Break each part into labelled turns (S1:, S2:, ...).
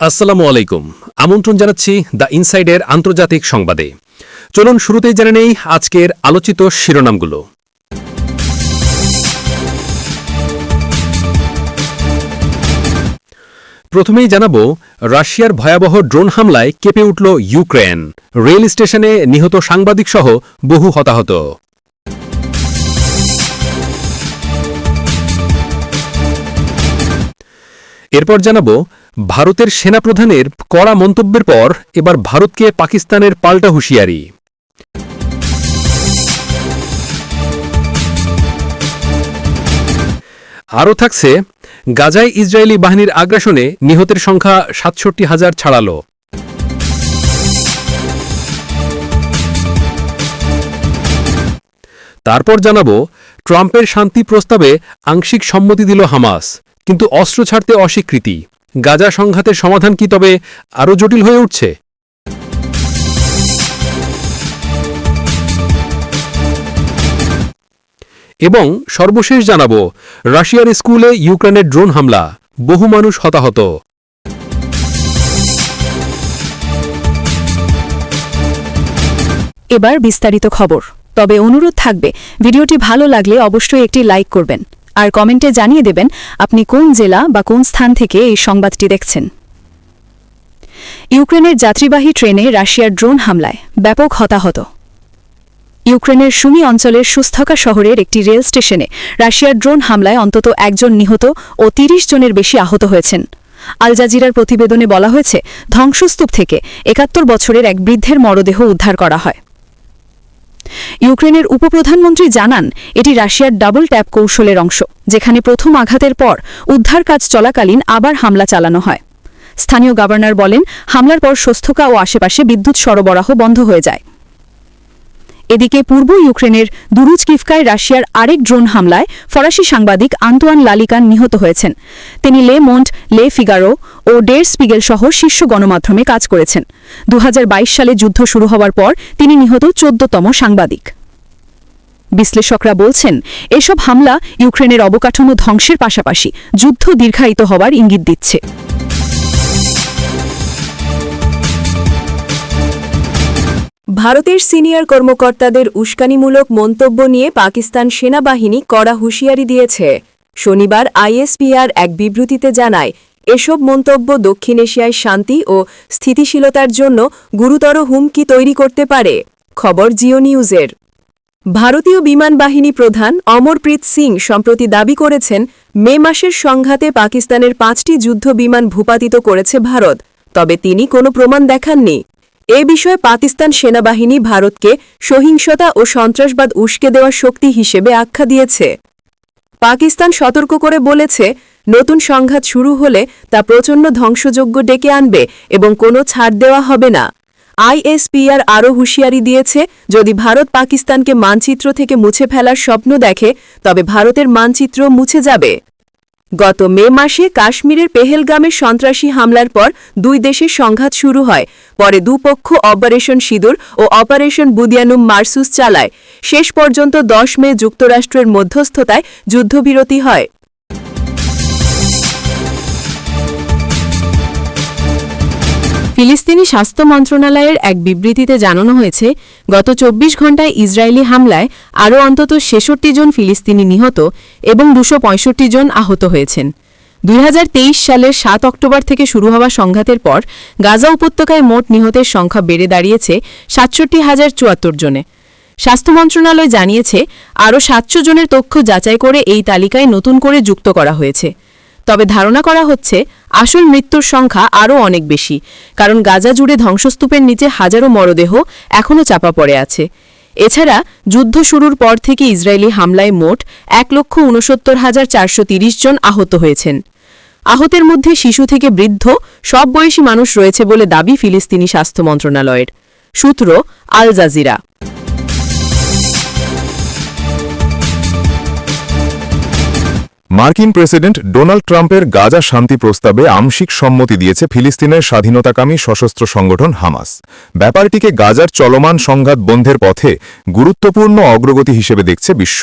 S1: আসসালামু আলাইকুম। আমন্ত্রণ জানাচ্ছি দ্য ইনসাইডের আন্তর্জাতিক সংবাদে। চলুন শুরুতেই জেনে নেই আজকের আলোচিত শিরোনামগুলো। প্রথমেই জানাব, রাশিয়ার ভয়াবহ ড্রোন হামলায় কেঁপে উঠল ইউক্রেন। রেল স্টেশনে নিহত সাংবাদিকসহ বহু হতাহত। এরপর জানাব ভারতের সেনাপ্রধানের কড়া মন্তব্যের পর এবার ভারতকে পাকিস্তানের পাল্টা হুঁশিয়ারি। আরও থাকছে, গাজায় ইসরায়েলি বাহিনীর আগ্রাসনে নিহতের সংখ্যা সাতষট্টি হাজার ছাড়ালো। তারপর জানাব, ট্রাম্পের শান্তি প্রস্তাবে আংশিক সম্মতি দিল হামাস, কিন্তু অস্ত্র ছাড়তে অস্বীকৃতি। গাজা সংঘাতের সমাধান কি তবে আরও জটিল হয়ে উঠছে? এবং সর্বশেষ জানাব, রাশিয়ার স্কুলে ইউক্রেনের ড্রোন হামলা, বহু মানুষ হতাহত।
S2: এবার বিস্তারিত খবর। তবে অনুরোধ থাকবে, ভিডিওটি ভালো লাগলে অবশ্যই একটি লাইক করবেন। আর কমেন্টে জানিয়ে দেবেন, আপনি কোন জেলা বা কোন স্থান থেকে এই সংবাদটি দেখছেন। ইউক্রেনের যাত্রীবাহী ট্রেনে রাশিয়ার ড্রোন হামলায় ব্যাপক হতাহত। ইউক্রেনের সুমি অঞ্চলের সুস্থকা শহরের একটি রেল স্টেশনে রাশিয়ার ড্রোন হামলায় অন্তত একজন নিহত ও ৩০ জনের বেশি আহত হয়েছেন। আল জাজিরার প্রতিবেদনে বলা হয়েছে, ধ্বংসস্তূপ থেকে একাত্তর বছরের এক বৃদ্ধের মরদেহ উদ্ধার করা হয়। ইউক্রেনের উপপ্রধানমন্ত্রী জানান, এটি রাশিয়ার ডাবল ট্যাপ কৌশলের অংশ, যেখানে প্রথম আঘাতের পর উদ্ধার কাজ চলাকালীন আবার হামলা চালানো হয়। স্থানীয় গভর্নর বলেন, হামলার পর স্বস্থকা ও আশেপাশে বিদ্যুৎ সরবরাহ বন্ধ হয়ে যায়। এদিকে পূর্ব ইউক্রেনের দুরুজ কিফকায় রাশিয়ার আরেক ড্রোন হামলায় ফরাসি সাংবাদিক আন্তোয়ান লালিকান নিহত হয়েছেন। তিনি লে মন্ট, লে ফিগারো ও ডের স্পিগেল সহ শীর্ষ গণমাধ্যমে কাজ করেছেন। দু হাজার বাইশ সালে যুদ্ধ শুরু হওয়ার পর তিনি নিহত চোদ্দতম সাংবাদিক। বিশ্লেষকরা বলছেন, এসব হামলা ইউক্রেনের অবকাঠামো ধ্বংসের পাশাপাশি যুদ্ধ দীর্ঘায়িত হওয়ার ইঙ্গিত দিচ্ছে।
S3: ভারতের সিনিয়র কর্মকর্তাদের উস্কানিমূলক মন্তব্য নিয়ে পাকিস্তান সেনাবাহিনী কড়া হুঁশিয়ারি দিয়েছে। শনিবার আইএসপিআর এক বিবৃতিতে জানায়, এসব মন্তব্য দক্ষিণ এশিয়ায় শান্তি ও স্থিতিশীলতার জন্য গুরুতর হুমকি তৈরি করতে পারে, খবর জিও নিউজের। ভারতীয় বিমান বাহিনী প্রধান অমরপ্রীত সিং সম্প্রতি দাবি করেছেন, মে মাসের সংঘাতে পাকিস্তানের পাঁচটি যুদ্ধ বিমান ভূপাতিত করেছে ভারত, তবে তিনি কোনো প্রমাণ দেখাননি। এ বিষয়ে পাকিস্তান সেনাবাহিনী ভারতকে সহিংসতা ও সন্ত্রাসবাদ উস্কে দেওয়ার শক্তি হিসেবে আখ্যা দিয়েছে। পাকিস্তান সতর্ক করে বলেছে, নতুন সংঘাত শুরু হলে তা প্রচণ্ড ধ্বংসযোগ্য ডেকে আনবে এবং কোনো ছাড় দেওয়া হবে না। আইএসপিআর আরও হুঁশিয়ারি দিয়েছে, যদি ভারত পাকিস্তানকে মানচিত্র থেকে মুছে ফেলার স্বপ্ন দেখে, তবে ভারতের মানচিত্র মুছে যাবে। গত মে মাসে কাশ্মীরের পেহেলগামে সন্ত্রাসী হামলার পর দুই দেশের সংঘাত শুরু হয়। পরে দুপক্ষ অপারেশন সিঁদুর ও অপারেশন বুদিয়ানুম মার্সুস চালায়। শেষ পর্যন্ত দশ মে যুক্তরাষ্ট্রের মধ্যস্থতায় যুদ্ধবিরতি হয়।
S4: ফিলিস্তিনি স্বাস্থ্য মন্ত্রণালয়ের এক বিবৃতিতে জানানো হয়েছে, গত চব্বিশ ঘণ্টায় ইসরায়েলি হামলায় আরও অন্তত ছেষট্টি জন ফিলিস্তিনি নিহত এবং দুশো জন আহত হয়েছেন। দুই হাজার তেইশ সালের সাত অক্টোবর থেকে শুরু হওয়া সংঘাতের পর গাজা উপত্যকায় মোট নিহতের সংখ্যা বেড়ে দাঁড়িয়েছে সাতষট্টি হাজার চুয়াত্তর জনে। স্বাস্থ্য মন্ত্রণালয় জানিয়েছে, আরও সাতশো জনের তথ্য যাচাই করে এই তালিকায় নতুন করে যুক্ত করা হয়েছে। তবে ধারণা করা হচ্ছে আসল মৃত্যুর সংখ্যা আরও অনেক বেশি, কারণ গাজা জুড়ে ধ্বংসস্তূপের নিচে হাজারো মরদেহ এখনও চাপা পড়ে আছে। এছাড়া যুদ্ধ শুরুর পর থেকে ইসরায়েলি হামলায় মোট এক লক্ষ উনসত্তর হাজার চারশো তিরিশ জন আহত হয়েছেন। আহতের মধ্যে শিশু থেকে বৃদ্ধ সব বয়সী মানুষ রয়েছে বলে দাবি ফিলিস্তিনি স্বাস্থ্য মন্ত্রণালয়ের। সূত্র আল জাজিরা।
S5: মার্কিন প্রেসিডেন্ট ডোনাল্ড ট্রাম্পের গাজা শান্তি প্রস্তাবে আংশিক সম্মতি দিয়েছে ফিলিস্তিনের স্বাধীনতাকামী সশস্ত্র সংগঠন হামাস। ব্যাপারটিকে গাজার চলমান সংঘাত বন্ধের পথে গুরুত্বপূর্ণ অগ্রগতি হিসেবে দেখছে বিশ্ব।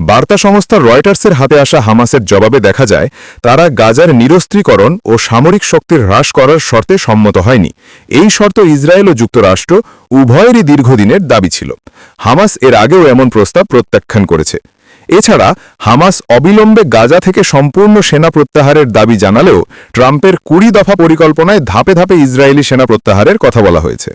S5: বার্তা সংস্থা রয়টার্সের হাতে আসা হামাসের জবাবে দেখা যায়, তারা গাজার নিরস্ত্রীকরণ ও সামরিক শক্তির হ্রাস করার শর্তে সম্মত হয়নি। এই শর্ত ইসরায়েল ও যুক্তরাষ্ট্র উভয়েরই দীর্ঘদিনের দাবি ছিল। হামাস এর আগেও এমন প্রস্তাব প্রত্যাখ্যান করেছে। এছাড়া হামাস অবিলম্বে গাজা থেকে সম্পূর্ণ সেনা প্রত্যাহারের দাবি জানালেও ট্রাম্পের কুড়ি দফা পরিকল্পনায় ধাপে ধাপে ইসরায়েলি সেনা প্রত্যাহারের কথা বলা হয়েছে।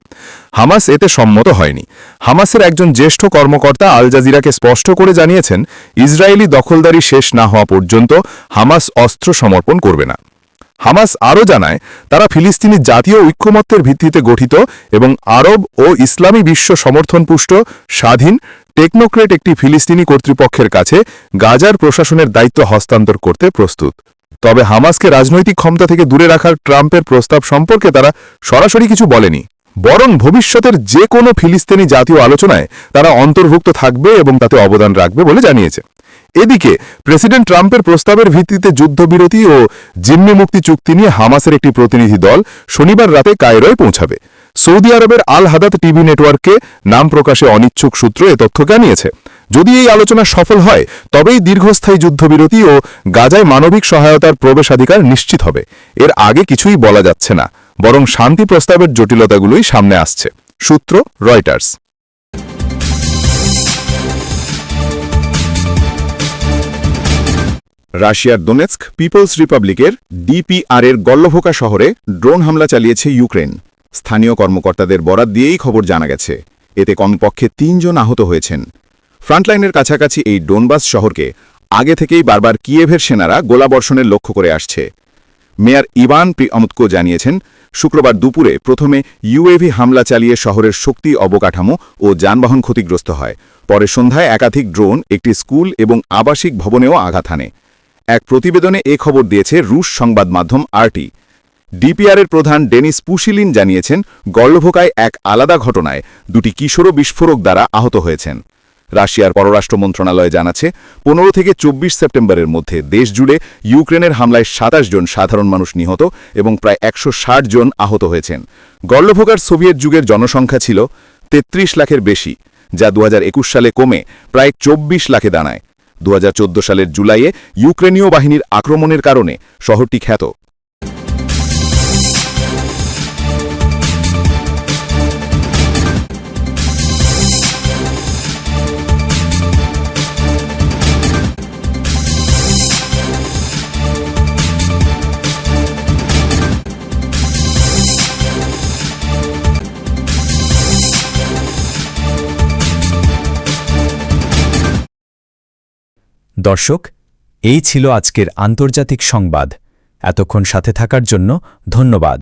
S5: হামাস এতে সম্মত হয়নি। হামাসের একজন জ্যেষ্ঠ কর্মকর্তা আল জাজিরাকে স্পষ্ট করে জানিয়েছেন, ইসরায়েলি দখলদারি শেষ না হওয়া পর্যন্ত হামাস অস্ত্র সমর্পণ করবে না। হামাস আরও জানায়, তারা ফিলিস্তিনি জাতীয় ঐক্যমত্যের ভিত্তিতে গঠিত এবং আরব ও ইসলামী বিশ্ব সমর্থনপুষ্ট, স্বাধীন টেকনোক্রেট একটি ফিলিস্তিনি কর্তৃপক্ষের কাছে গাজার প্রশাসনের দায়িত্ব হস্তান্তর করতে প্রস্তুত। তবে হামাসকে রাজনৈতিক ক্ষমতা থেকে দূরে রাখার ট্রাম্পের প্রস্তাব সম্পর্কে তারা সরাসরি কিছু বলেনি। বরং ভবিষ্যতের যে কোনো ফিলিস্তিনি জাতীয় আলোচনায় তারা অন্তর্ভুক্ত থাকবে এবং তাতে অবদান রাখবে বলে জানিয়েছে। এদিকে, প্রেসিডেন্ট ট্রাম্পের প্রস্তাবের ভিত্তিতে যুদ্ধবিরতি ও জিম্মি মুক্তি চুক্তি নিয়ে হামাসের একটি প্রতিনিধি দল শনিবার রাতে কায়রোয় পৌঁছাবে। সৌদি আরবের আল হাদাত টিভি নেটওয়ার্ককে নাম প্রকাশে অনিচ্ছুক সূত্র এ তথ্য জানিয়েছে। যদি এই আলোচনা সফল হয়, তবেই দীর্ঘস্থায়ী যুদ্ধবিরতি ও গাজায় মানবিক সহায়তার প্রবেশাধিকার নিশ্চিত হবে। এর আগে কিছুই বলা যাচ্ছে না, বরং শান্তি প্রস্তাবের জটিলতাগুলোই সামনে আসছে। সূত্র রয়টার্স। রাশিয়ার দোনেৎস্ক পিপলস রিপাবলিকের ডিপিআর এর গল্লভোকা শহরে ড্রোন হামলা চালিয়েছে ইউক্রেন। স্থানীয় কর্মকর্তাদের বরাত দিয়েই খবর জানা গেছে। এতে কমপক্ষে তিনজন আহত হয়েছেন। ফ্রন্টলাইনের কাছাকাছি এই ডোনবাস শহরকে আগে থেকেই বারবার কিয়েভের সেনারা গোলাবর্ষণের লক্ষ্য করে আসছে। মেয়র ইভান প্রিয়মৎকো জানিয়েছেন, শুক্রবার দুপুরে প্রথমে ইউএভি হামলা চালিয়ে শহরের শক্তি অবকাঠামো ও যানবাহন ক্ষতিগ্রস্ত হয়। পরে সন্ধ্যায় একাধিক ড্রোন, একটি স্কুল এবং আবাসিক ভবনেও আঘাত হানে। এক প্রতিবেদনে এ খবর দিয়েছে রুশ সংবাদ মাধ্যম আরটি। ডিপিআরের প্রধান ডেনিস পুশিলিন জানিয়েছেন গর্লভোকায় এক আলাদা ঘটনায় দুটি কিশোর বিস্ফোরক দ্বারা আহত হয়েছেন। রাশিয়ার পররাষ্ট্র মন্ত্রণালয় জানাচ্ছে, পনেরো থেকে চব্বিশ সেপ্টেম্বরের মধ্যে দেশজুড়ে ইউক্রেনের হামলায় সাতাশ জন সাধারণ মানুষ নিহত এবং প্রায় একশো ষাট জন আহত হয়েছেন। গর্লভোকার সোভিয়েত যুগের জনসংখ্যা ছিল ৩৩ লাখের বেশি, যা দুহাজার একুশ সালে কমে প্রায় চব্বিশ লাখে দাঁড়ায়। দু হাজার চোদ্দ সালের জুলাইয়ে ইউক্রেনীয় বাহিনীর আক্রমণের কারণে শহরটি খ্যাত।
S6: দর্শক এই ছিল আজকের আন্তর্জাতিক সংবাদ। এতক্ষণ সাথে থাকার জন্য ধন্যবাদ।